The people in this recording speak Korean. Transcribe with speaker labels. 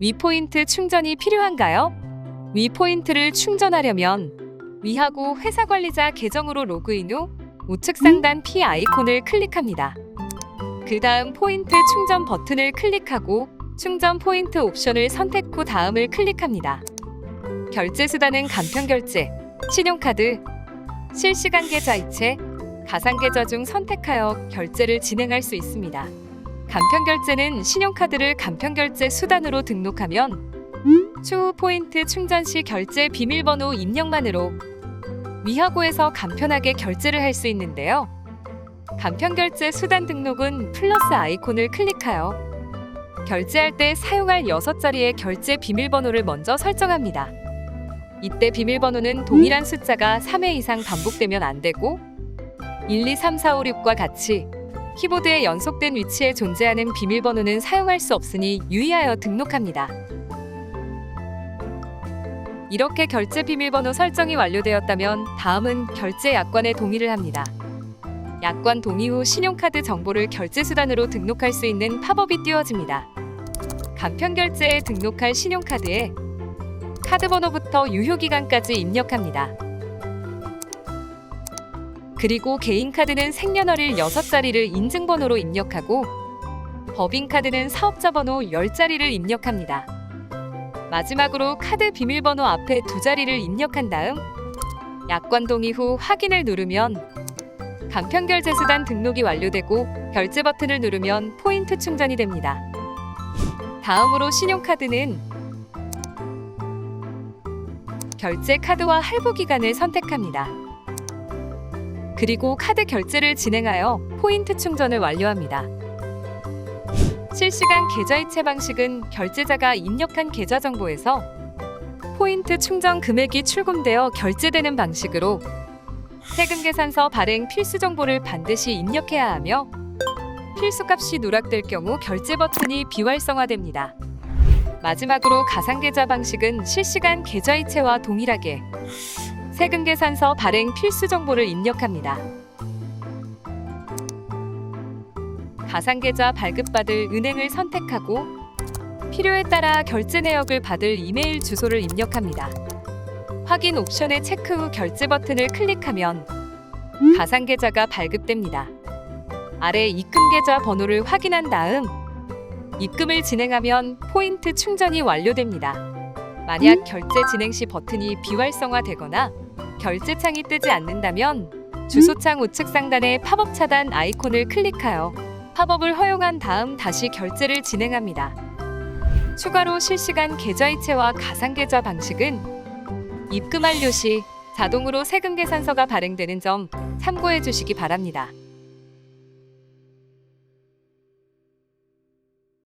Speaker 1: 위포인트 충전이 필요한가요? 위포인트를 충전하려면 위하고 회사 관리자 계정으로 로그인 후 우측 상단 P 아이콘을 클릭합니다. 그 다음 포인트 충전 버튼을 클릭하고 충전 포인트 옵션을 선택 후 다음을 클릭합니다. 결제 수단은 간편 결제, 신용카드, 실시간 계좌이체, 가상 계좌 중 선택하여 결제를 진행할 수 있습니다. 간편 결제는 신용카드를 간편 결제 수단으로 등록하면 추후 포인트 충전 시 결제 비밀번호 입력만으로 위하고에서 간편하게 결제를 할 수 있는데요. 간편 결제 수단 등록은 플러스 아이콘을 클릭하여 결제할 때 사용할 6자리의 결제 비밀번호를 먼저 설정합니다. 이때 비밀번호는 동일한 숫자가 3회 이상 반복되면 안 되고 1, 2, 3, 4, 5, 6과 같이 키보드에 연속된 위치에 존재하는 비밀번호는 사용할 수 없으니 유의하여 등록합니다. 이렇게 결제 비밀번호 설정이 완료되었다면 다음은 결제 약관에 동의를 합니다. 약관 동의 후 신용카드 정보를 결제 수단으로 등록할 수 있는 팝업이 띄워집니다. 간편 결제에 등록할 신용카드에 카드 번호부터 유효 기간까지 입력합니다. 그리고 개인 카드는 생년월일 6자리를 인증번호로 입력하고 법인 카드는 사업자 번호 10자리를 입력합니다. 마지막으로 카드 비밀번호 앞에 두 자리를 입력한 다음 약관 동의 후 확인을 누르면 간편 결제 수단 등록이 완료되고 결제 버튼을 누르면 포인트 충전이 됩니다. 다음으로 신용카드는 결제 카드와 할부 기간을 선택합니다. 그리고 카드 결제를 진행하여 포인트 충전을 완료합니다. 실시간 계좌이체 방식은 결제자가 입력한 계좌 정보에서 포인트 충전 금액이 출금되어 결제되는 방식으로 세금 계산서 발행 필수 정보를 반드시 입력해야 하며 필수값이 누락될 경우 결제 버튼이 비활성화됩니다. 마지막으로 가상계좌 방식은 실시간 계좌이체와 동일하게 세금 계산서 발행 필수 정보를 입력합니다. 가상계좌 발급받을 은행을 선택하고 필요에 따라 결제 내역을 받을 이메일 주소를 입력합니다. 확인 옵션의 체크 후 결제 버튼을 클릭하면 가상계좌가 발급됩니다. 아래 입금계좌 번호를 확인한 다음 입금을 진행하면 포인트 충전이 완료됩니다. 만약 결제 진행 시 버튼이 비활성화되거나 결제 창이 뜨지 않는다면 주소창 우측 상단의 팝업 차단 아이콘을 클릭하여 팝업을 허용한 다음 다시 결제를 진행합니다. 추가로 실시간 계좌이체와 가상계좌 방식은 입금 완료 시 자동으로 세금 계산서가 발행되는 점 참고해 주시기 바랍니다.